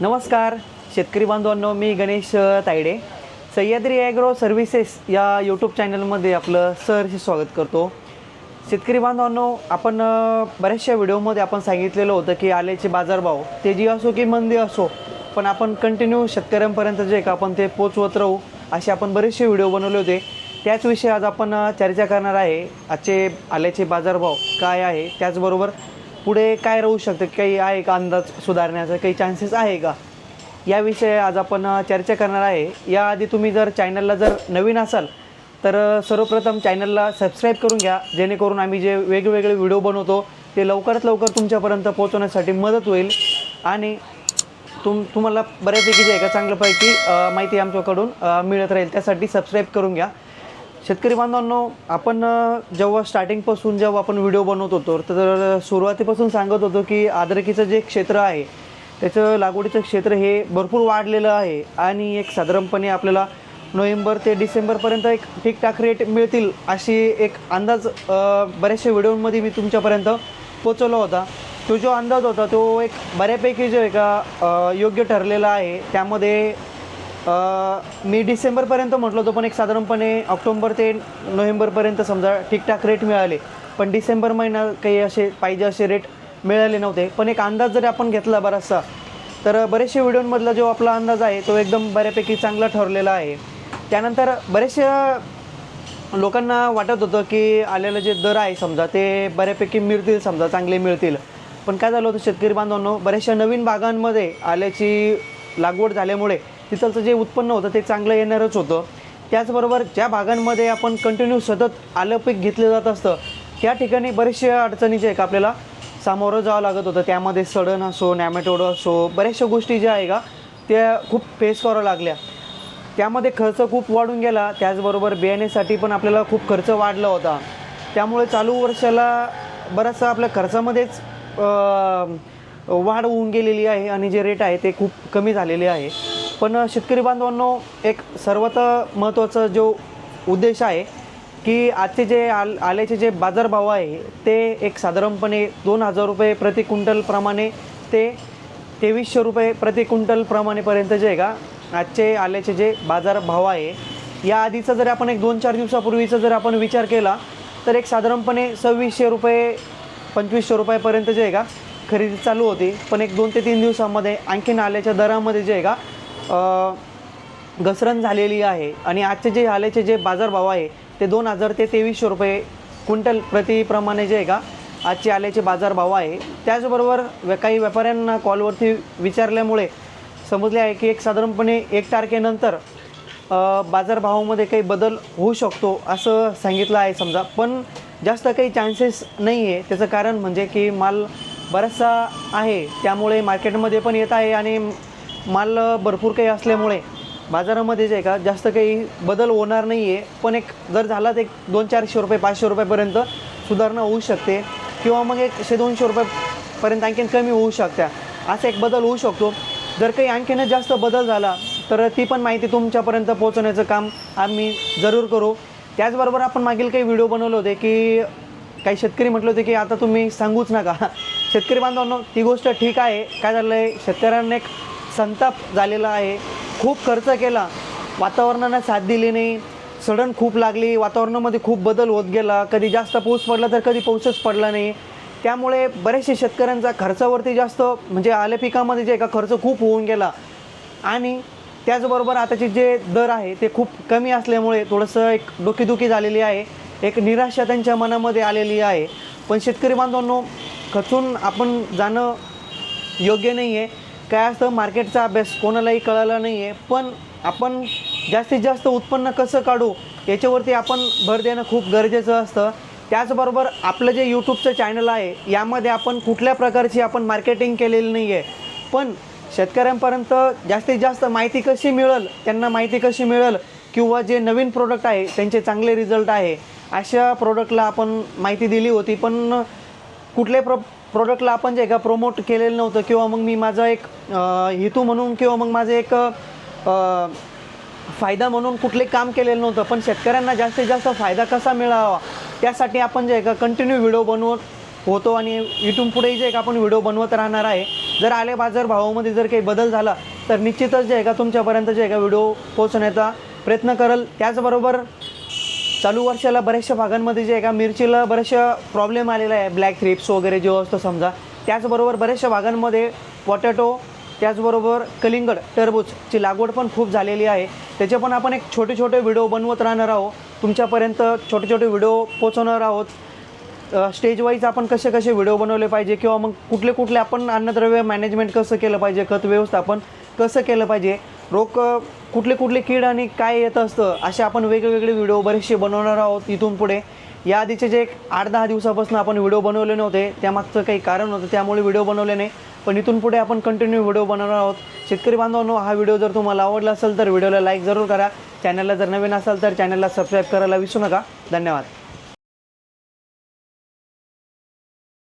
नमस्कार शेतकरी बांधवांनो मी गणेश तायडे. सह्याद्री ॲग्रो सर्व्हिसेस या यूट्यूब चॅनलमध्ये आपलं सहर्ष स्वागत करतो. शेतकरी बांधवांनो आपण बऱ्याचशा व्हिडिओमध्ये आपण सांगितलेलं होतं की आल्याचे बाजारभाव तेजी असो की मंदी असो पण आपण कंटिन्यू शेतकऱ्यांपर्यंत जे का आपण ते पोचवत राहू असे आपण बरेचसे व्हिडिओ बनवले होते. त्याच विषयी आज आपण चर्चा करणार आहे आजचे आल्याचे बाजारभाव काय आहे त्याचबरोबर पुढे काय राहू शकतं? काही आहे का अंदाज सुधारण्याचा? काही चान्सेस आहे का? याविषयी आज आपण चर्चा करणार आहे. याआधी तुम्ही जर चॅनलला जर नवीन असाल तर सर्वप्रथम चॅनलला सबस्क्राईब करून घ्या. जेणेकरून आम्ही जे वेगवेगळे व्हिडिओ बनवतो ते लवकरात लवकर तुमच्यापर्यंत पोहोचवण्यासाठी मदत होईल. आणि तुम तुम्हाला बऱ्यापैकी जे आहे का चांगल्यापैकी माहिती आमच्याकडून मिळत राहील. त्यासाठी सबस्क्राईब करून घ्या. शेतकरी बांधवांनो आपण जेव्हा स्टार्टिंगपासून जेव्हा आपण व्हिडिओ बनवत होतो तर सुरुवातीपासून सांगत होतो की अद्रकीचं जे क्षेत्र आहे त्याचं लागवडीचं क्षेत्र हे भरपूर वाढलेलं आहे आणि एक साधारणपणे आपल्याला नोव्हेंबर ते डिसेंबरपर्यंत एक ठीकठाक रेट मिळतील अशी एक अंदाज बऱ्याचशा व्हिडिओमध्ये मी तुमच्यापर्यंत पोचवला होता. तो जो अंदाज होता तो एक बऱ्यापैकी जो आहे का योग्य ठरलेला आहे त्यामध्ये मी डिसेंबरपर्यंत म्हटलं होतं पण एक साधारणपणे ऑक्टोंबर ते नोव्हेंबरपर्यंत समजा ठीकठाक रेट मिळाले. पण डिसेंबर महिना काही असे पाहिजे असे रेट मिळाले नव्हते. पण एक अंदाज जरी आपण घेतला बराचसा तर बरेचसे व्हिडिओमधला जो आपला अंदाज आहे तो एकदम बऱ्यापैकी चांगला ठरलेला आहे. त्यानंतर बरेचशा लोकांना वाटत होतं की आलेलं जे दर आहे समजा ते बऱ्यापैकी मिळतील समजा चांगले मिळतील. पण काय झालं होतं शेतकरी बांधवांनो बऱ्याचशा नवीन बागांमध्ये आल्याची लागवड झाल्यामुळे तिथलचं जे उत्पन्न होतं ते चांगलं येणारच होतं. त्याचबरोबर ज्या भागांमध्ये आपण कंटिन्यू सतत आलं पीक घेतलं जात असतं त्या ठिकाणी बरेचशा अडचणी जे आहे का आपल्याला सामोरं जावं लागत होतं. त्यामध्ये सडन असो नॅमेटोड असो बऱ्याचशा गोष्टी ज्या आहे का त्या खूप फेस करावं लागल्या. त्यामध्ये खर्च खूप वाढून गेला. त्याचबरोबर बियाण्यासाठी पण आपल्याला खूप खर्च वाढला होता. त्यामुळे चालू वर्षाला बराचसा आपल्या खर्चामध्येच वाढ होऊन गेलेली आहे आणि जे रेट आहे ते खूप कमी झालेले आहे. पण शेतकरी बांधवांनो एक सर्वात महत्त्वाचा जो उद्देश आहे की आजचे जे आल आल्याचे जे बाजारभाव आहे ते एक साधारणपणे दोन हजार रुपये प्रति क्विंटलप्रमाणे ते तेवीसशे रुपये प्रति क्विंटलप्रमाणेपर्यंत जे आहे का आजचे आल्याचे जे बाजारभाव आहे या आधीचा जर आपण एक दोन चार दिवसापूर्वीचा जर आपण विचार केला तर एक साधारणपणे सव्वीसशे रुपये पंचवीसशे रुपयापर्यंत जे आहे का खरेदी चालू होती. पण एक दोन ते तीन दिवसामध्ये आणखीन आल्याच्या दरामध्ये जे आहे का घसरण झालेली आहे. आणि आजचे जे आल्याचे जे बाजारभाव आहे ते दोन हजार ते तेवीसशे रुपये क्विंटल प्रतिप्रमाणे जे आहे का आजचे आल्याचे बाजारभाव आहे. त्याचबरोबर काही व्यापाऱ्यांना कॉलवरती विचारल्यामुळे समजले आहे की एक साधारणपणे एक तारखेनंतर बाजारभावामध्ये काही बदल होऊ शकतो असं सांगितलं आहे समजा. पण जास्त काही चान्सेस नाही आहे त्याचं कारण म्हणजे की माल बराचसा आहे. त्यामुळे मार्केटमध्ये पण येत आहे आणि माल भरपूर काही असल्यामुळे बाजारामध्ये जे आहे का जास्त काही बदल होणार नाही आहे पण एक जर झाला तर एक दोन चारशे रुपये पाचशे रुपयापर्यंत सुधारणा होऊ शकते. किंवा मग एकशे दोनशे रुपयापर्यंत आणखीन कमी होऊ शकत्या. असा एक बदल होऊ शकतो. जर काही आणखीनच जास्त बदल झाला तर ती पण माहिती तुमच्यापर्यंत पोहोचवण्याचं काम आम्ही जरूर करू. त्याचबरोबर आपण मागील काही व्हिडिओ बनवले होते की काही शेतकरी म्हटले होते की आता तुम्ही सांगूच नका. शेतकरी बांधवांनो ती गोष्ट ठीक आहे. काय झालं आहे शेतकऱ्यांना एक संताप झालेला आहे. खूप खर्च केला. वातावरणानं साथ दिली नाही. सडन खूप लागली. वातावरणामध्ये खूप बदल होत गेला. कधी जास्त पाऊस पडला तर कधी पाऊसच पडला नाही. त्यामुळे बरेचसे शेतकऱ्यांचा खर्चावरती जास्त म्हणजे आल्या पिकामध्ये जे का खर्च खूप होऊन गेला. आणि त्याचबरोबर आताचे जे दर आहे ते खूप कमी असल्यामुळे थोडंसं एक डोकेदुखी झालेली आहे. एक निराशा त्यांच्या मनामध्ये आलेली आहे. पण शेतकरी बांधवांनो खचून आपण जाणं योग्य नाही आहे काय असतं मार्केटचा अभ्यास कोणालाही कळाला नाही आहे पण आपण जास्तीत जास्त उत्पन्न कसं काढू याच्यावरती आपण भर देणं खूप गरजेचं असतं. त्याचबरोबर आपलं जे यूट्यूबचं चॅनल आहे यामध्ये आपण कुठल्या प्रकारची आपण मार्केटिंग केलेली नाही आहे पण शेतकऱ्यांपर्यंत जास्तीत जास्त माहिती कशी मिळेल त्यांना माहिती कशी मिळेल किंवा जे नवीन प्रोडक्ट आहे त्यांचे चांगले रिझल्ट आहे अशा प्रोडक्टला आपण माहिती दिली होती पण कुठले प्र प्रोडक्टला आपण जे आहे का प्रोमोट केलेलं नव्हतं किंवा मग मी माझा एक हेतू म्हणून किंवा मग माझं एक फायदा म्हणून कुठले काम केलेलं नव्हतं. पण शेतकऱ्यांना जास्तीत जास्त फायदा कसा मिळावा त्यासाठी आपण जे आहे का कंटिन्यू व्हिडिओ बनवत होतो आणि इथून पुढेही जे का आपण व्हिडिओ बनवत राहणार आहे. जर आले बाजार भावामध्ये जर काही बदल झाला तर निश्चितच जे आहे का तुमच्यापर्यंत जे आहे का व्हिडिओ पोहोचण्याचा प्रयत्न करल. त्याचबरोबर चालू वर्षाला बऱ्याचशा भागांमध्ये जे आहे का मिरचीला बऱ्याचशा प्रॉब्लेम आलेला आहे. ब्लॅक थ्रिप्स वगैरे जो असतो समजा त्याचबरोबर बऱ्याचशा भागांमध्ये पोटॅटो त्याचबरोबर कलिंगड टरबूजची लागवड पण खूप झालेली आहे. त्याचे पण आपण एक छोटे छोटे व्हिडिओ बनवत राहणार आहोत. तुमच्यापर्यंत छोटे छोटे व्हिडिओ पोचवणार आहोत. स्टेज वाईज आपण कसे कसे व्हिडिओ बनवले पाहिजे किंवा मग कुठले कुठले आपण अन्नद्रव्य मॅनेजमेंट कसं केलं पाहिजे खत व्यवस्थापन कसं केलं पाहिजे रोग कुठले कुठले कीड आणि काय येत असतं असे आपण वेगवेगळे व्हिडिओ बरेचसे बनवणार आहोत इथून पुढे. या आधीचे जे एक आठ दहा दिवसापासून आपण व्हिडिओ बनवले नव्हते त्यामागचं काही कारण होतं त्यामुळे व्हिडिओ बनवले नाही. पण इथून पुढे आपण कंटिन्यू व्हिडिओ बनवणार आहोत. शेतकरी बांधवांनो हा व्हिडिओ जर तुम्हाला आवडला असेल तर व्हिडिओला लाईक जरूर करा. चॅनलला जर नवीन असाल तर चॅनलला सबस्क्राईब करायला विसरू नका. धन्यवाद.